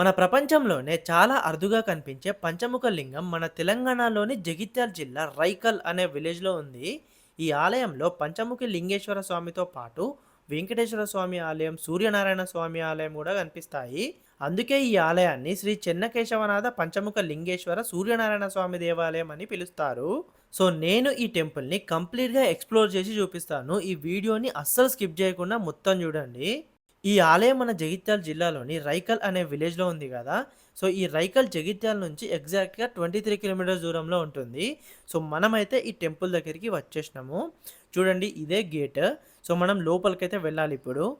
మన ప్రపంచంలోనే చాలా అరుదుగా కనిపించే పంచముఖ లింగం మన తెలంగాణలోని జగిత్యాల జిల్లా రైకల్ అనే విలేజ్లో ఉంది. ఈ ఆలయంలో పంచముఖి లింగేశ్వర స్వామితో పాటు వెంకటేశ్వర స్వామి ఆలయం సూర్యనారాయణ స్వామి ఆలయం కూడా కనిపిస్తాయి. అందుకే ఈ ఆలయాన్ని శ్రీ చెన్నకేశవనాథ పంచముఖ లింగేశ్వర సూర్యనారాయణ స్వామి దేవాలయం అని పిలుస్తారు. సో నేను ఈ టెంపుల్ని కంప్లీట్గా ఎక్స్ప్లోర్ చేసి చూపిస్తాను. ఈ వీడియోని అస్సలు స్కిప్ చేయకుండా మొత్తం చూడండి. ఈ ఆలయం మన జగిత్యాల జిల్లాలోని రైకల్ అనే విలేజ్లో ఉంది కదా. సో ఈ రైకల్ జగిత్యాల నుంచి ఎగ్జాక్ట్గా ట్వంటీ త్రీ కిలోమీటర్స్ దూరంలో ఉంటుంది. సో మనమైతే ఈ టెంపుల్ దగ్గరికి వచ్చేసినాము. చూడండి ఇదే గేట్. సో మనం లోపలికైతే వెళ్ళాలి ఇప్పుడు.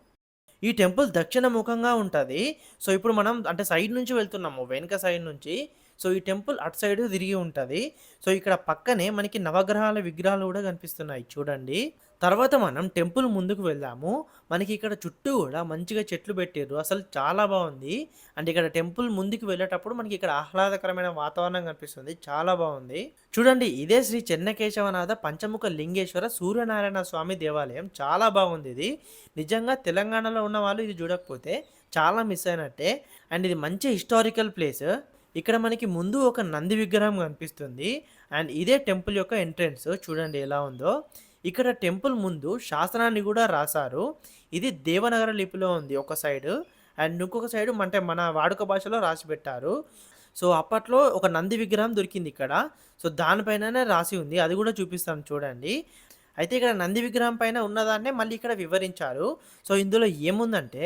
ఈ టెంపుల్ దక్షిణ ముఖంగా ఉంటుంది. సో ఇప్పుడు మనం అంటే సైడ్ నుంచి వెళ్తున్నాము వెనుక సైడ్ నుంచి. సో ఈ టెంపుల్ అటు సైడ్ తిరిగి ఉంటుంది. సో ఇక్కడ పక్కనే మనకి నవగ్రహాల విగ్రహాలు కూడా కనిపిస్తున్నాయి చూడండి. తర్వాత మనం టెంపుల్ ముందుకు వెళ్దాము. మనకి ఇక్కడ చుట్టూ కూడా మంచిగా చెట్లు పెట్టారు అసలు చాలా బాగుంది. అండ్ ఇక్కడ టెంపుల్ ముందుకు వెళ్ళేటప్పుడు మనకి ఇక్కడ ఆహ్లాదకరమైన వాతావరణం కనిపిస్తుంది. చాలా బాగుంది. చూడండి ఇదే శ్రీ చెన్నకేశవనాథ పంచముఖ లింగేశ్వర సూర్యనారాయణ స్వామి దేవాలయం. చాలా బాగుంది ఇది. నిజంగా తెలంగాణలో ఉన్న వాళ్ళు ఇది చూడకపోతే చాలా మిస్ అయినట్టే. అండ్ ఇది మంచి హిస్టారికల్ ప్లేస్. ఇక్కడ మనకి ముందు ఒక నంది విగ్రహం కనిపిస్తుంది. అండ్ ఇదే టెంపుల్ యొక్క ఎంట్రన్స్. చూడండి ఎలా ఉందో. ఇక్కడ టెంపుల్ ముందు శాసనాన్ని కూడా రాశారు. ఇది దేవనగర లిపిలో ఉంది ఒక సైడ్. అండ్ ఇంకొక సైడ్ అంటే మన వాడుక భాషలో రాసి పెట్టారు. సో అప్పట్లో ఒక నంది విగ్రహం దొరికింది ఇక్కడ. సో దానిపైననే రాసి ఉంది. అది కూడా చూపిస్తాను చూడండి. అయితే ఇక్కడ నంది విగ్రహం పైన ఉన్నదాన్నే మళ్ళీ ఇక్కడ వివరించారు. సో ఇందులో ఏముందంటే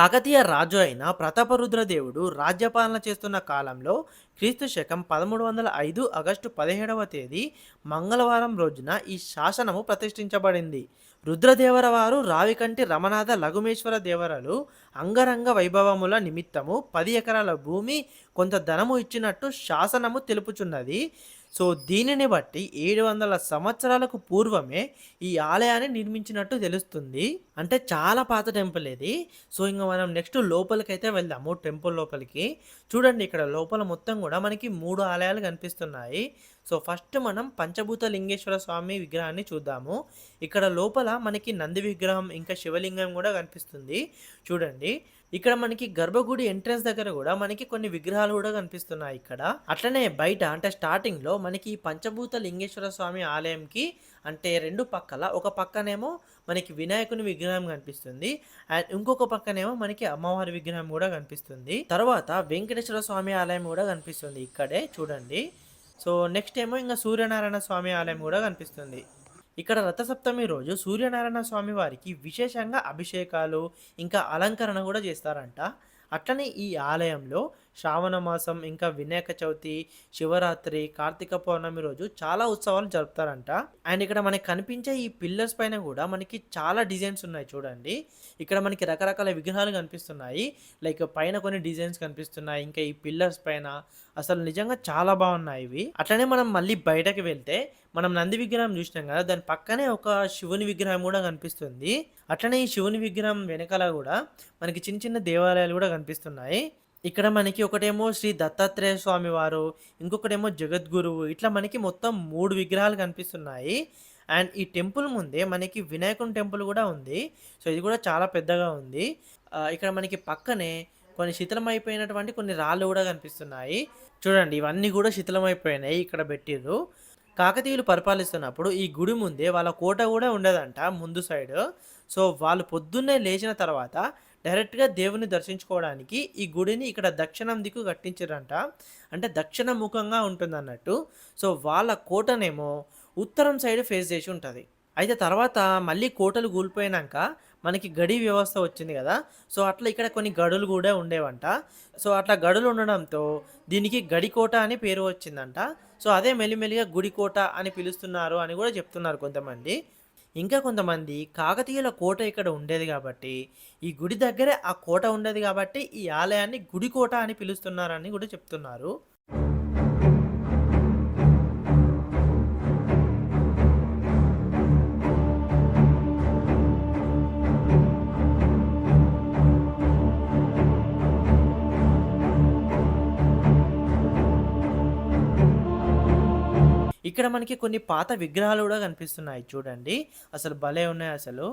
కాకతీయ రాజు అయిన ప్రతాపరుద్రదేవుడు రాజ్యపాలన చేస్తున్న కాలంలో క్రీస్తు శకం పదమూడు వందల ఐదు ఆగస్టు పదిహేడవ తేదీ మంగళవారం రోజున ఈ శాసనము ప్రతిష్ఠించబడింది. రుద్రదేవర వారు రావికంటి రమనాథ లఘుమేశ్వర దేవరలు అంగరంగ వైభవముల నిమిత్తము పది ఎకరాల భూమి కొంత ధనము ఇచ్చినట్టు శాసనము తెలుపుచున్నది. సో దీనిని బట్టి ఏడు వందల సంవత్సరాలకు పూర్వమే ఈ ఆలయాన్ని నిర్మించినట్టు తెలుస్తుంది. అంటే చాలా పాత టెంపుల్ ఇది. సో ఇంకా మనం నెక్స్ట్ లోపలికైతే వెళ్దాము టెంపుల్ లోపలికి. చూడండి ఇక్కడ లోపల మొత్తం కూడా మనకి మూడు ఆలయాలు కనిపిస్తున్నాయి. సో ఫస్ట్ మనం పంచభూత లింగేశ్వర స్వామి విగ్రహాన్ని చూద్దాము. ఇక్కడ లోపల మనకి నంది విగ్రహం ఇంకా శివలింగం కూడా కనిపిస్తుంది. చూడండి. ఇక్కడ మనకి గర్భగుడి ఎంట్రన్స్ దగ్గర కూడా మనకి కొన్ని విగ్రహాలు కూడా కనిపిస్తున్నాయి ఇక్కడ. అట్లనే బయట అంటే స్టార్టింగ్లో మనకి పంచభూత లింగేశ్వర స్వామి ఆలయంకి అంటే రెండు పక్కల ఒక పక్కనేమో మనకి వినాయకుని విగ్రహం కనిపిస్తుంది. అండ్ ఇంకొక పక్కనేమో మనకి అమ్మవారి విగ్రహం కూడా కనిపిస్తుంది. తర్వాత వెంకటేశ్వర స్వామి ఆలయం కూడా కనిపిస్తుంది ఇక్కడే. చూడండి. సో నెక్స్ట్ ఏమో ఇంకా సూర్యనారాయణ స్వామి ఆలయం కూడా కనిపిస్తుంది. ఇక్కడ రథసప్తమి రోజు సూర్యనారాయణ స్వామి వారికి విశేషంగా అభిషేకాలు ఇంకా అలంకరణ కూడా చేస్తారంట. అట్లనే ఈ ఆలయంలో శ్రావణ మాసం ఇంకా వినాయక చవితి శివరాత్రి కార్తీక పౌర్ణమి రోజు చాలా ఉత్సవాలు జరుపుతారంట. అండ్ ఇక్కడ మనకి కనిపించే ఈ పిల్లర్స్ పైన కూడా మనకి చాలా డిజైన్స్ ఉన్నాయి చూడండి. ఇక్కడ మనకి రకరకాల విగ్రహాలు కనిపిస్తున్నాయి. లైక్ పైన కొన్ని డిజైన్స్ కనిపిస్తున్నాయి. ఇంకా ఈ పిల్లర్స్ పైన అసలు నిజంగా చాలా బాగున్నాయి ఇవి. అట్లనే మనం మళ్ళీ బయటకు వెళ్తే మనం నంది విగ్రహం చూసినాం కదా దాని పక్కనే ఒక శివుని విగ్రహం కూడా కనిపిస్తుంది. అట్లనే ఈ శివుని విగ్రహం వెనకాల కూడా మనకి చిన్న చిన్న దేవాలయాలు కూడా కనిపిస్తున్నాయి. ఇక్కడ మనకి ఒకటేమో శ్రీ దత్తాత్రేయ స్వామి వారు ఇంకొకటేమో జగద్గురువు. ఇట్లా మనకి మొత్తం మూడు విగ్రహాలు కనిపిస్తున్నాయి. అండ్ ఈ టెంపుల్ ముందే మనకి వినాయకుని టెంపుల్ కూడా ఉంది. సో ఇది కూడా చాలా పెద్దగా ఉంది. ఇక్కడ మనకి పక్కనే కొన్ని శిథిలమైపోయినటువంటి కొన్ని రాళ్ళు కూడా కనిపిస్తున్నాయి. చూడండి ఇవన్నీ కూడా శిథిలమైపోయినాయి ఇక్కడ పెట్టిర్రు. కాకతీయులు పరిపాలిస్తున్నప్పుడు ఈ గుడి ముందే వాళ్ళ కోట కూడా ఉండదంట ముందు సైడ్. సో వాళ్ళు పొద్దున్నే లేచిన తర్వాత డైరెక్ట్గా దేవుని దర్శించుకోవడానికి ఈ గుడిని ఇక్కడ దక్షిణం దిక్కు కట్టించారంట అంటే దక్షిణ ముఖంగా ఉంటుంది అన్నట్టు సో వాళ్ళ కోటనేమో ఉత్తరం సైడ్ ఫేస్ చేసి ఉంటుంది. అయితే తర్వాత మళ్ళీ కోటలు కూలిపోయినాక మనకి గడి వ్యవస్థ వచ్చింది కదా. సో అట్లా ఇక్కడ కొన్ని గడులు కూడా ఉండేవంట. సో అట్లా గడులు ఉండడంతో దీనికి గడికోట అని పేరు వచ్చిందంట. సో అదే మెల్లిమెల్లిగా గుడికోట అని పిలుస్తున్నారు అని కూడా చెప్తున్నారు కొంతమంది. ఇంకా కొంతమంది కాకతీయుల కోట ఇక్కడ ఉండేది కాబట్టి ఈ గుడి దగ్గరే ఆ కోట ఉండేది కాబట్టి ఈ ఆలయాన్ని గుడికోట అని పిలుస్తున్నారని కూడా చెప్తున్నారు. ఇక్కడ మనకి కొన్ని పాత విగ్రహాలు కూడా కనిపిస్తున్నాయి చూడండి అసలు భలే ఉన్నాయి అసలు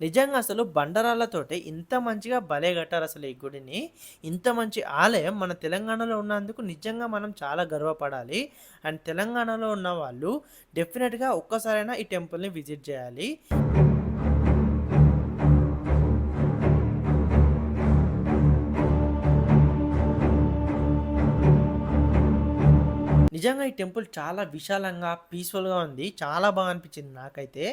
నిజంగా అసలు బండరాళ్ళతోటే ఇంత మంచిగా భలే కట్టారు అసలు ఈ గుడిని. ఇంత మంచి ఆలయం మన తెలంగాణలో ఉన్నందుకు నిజంగా మనం చాలా గర్వపడాలి. అండ్ తెలంగాణలో ఉన్న వాళ్ళు డెఫినెట్గా ఒక్కసారైనా ఈ టెంపుల్‌ని విజిట్ చేయాలి. నిజంగా ఈ టెంపుల్ చాలా విశాలంగా, పీస్‌ఫుల్‌గా ఉంది. చాలా బాగా అనిపించింది నాకైతే.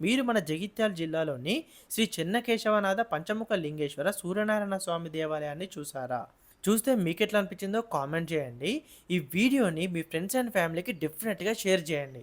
మీరు మన జగిత్యాల జిల్లాలోని శ్రీ చెన్నకేశవనాథ పంచముఖ లింగేశ్వర సూర్యనారాయణ స్వామి దేవాలయాన్ని చూసారా? చూస్తే మీకు ఎట్లా అనిపించిందో కామెంట్ చేయండి. ఈ వీడియోని మీ ఫ్రెండ్స్ అండ్ ఫ్యామిలీకి డెఫినెట్గా షేర్ చేయండి.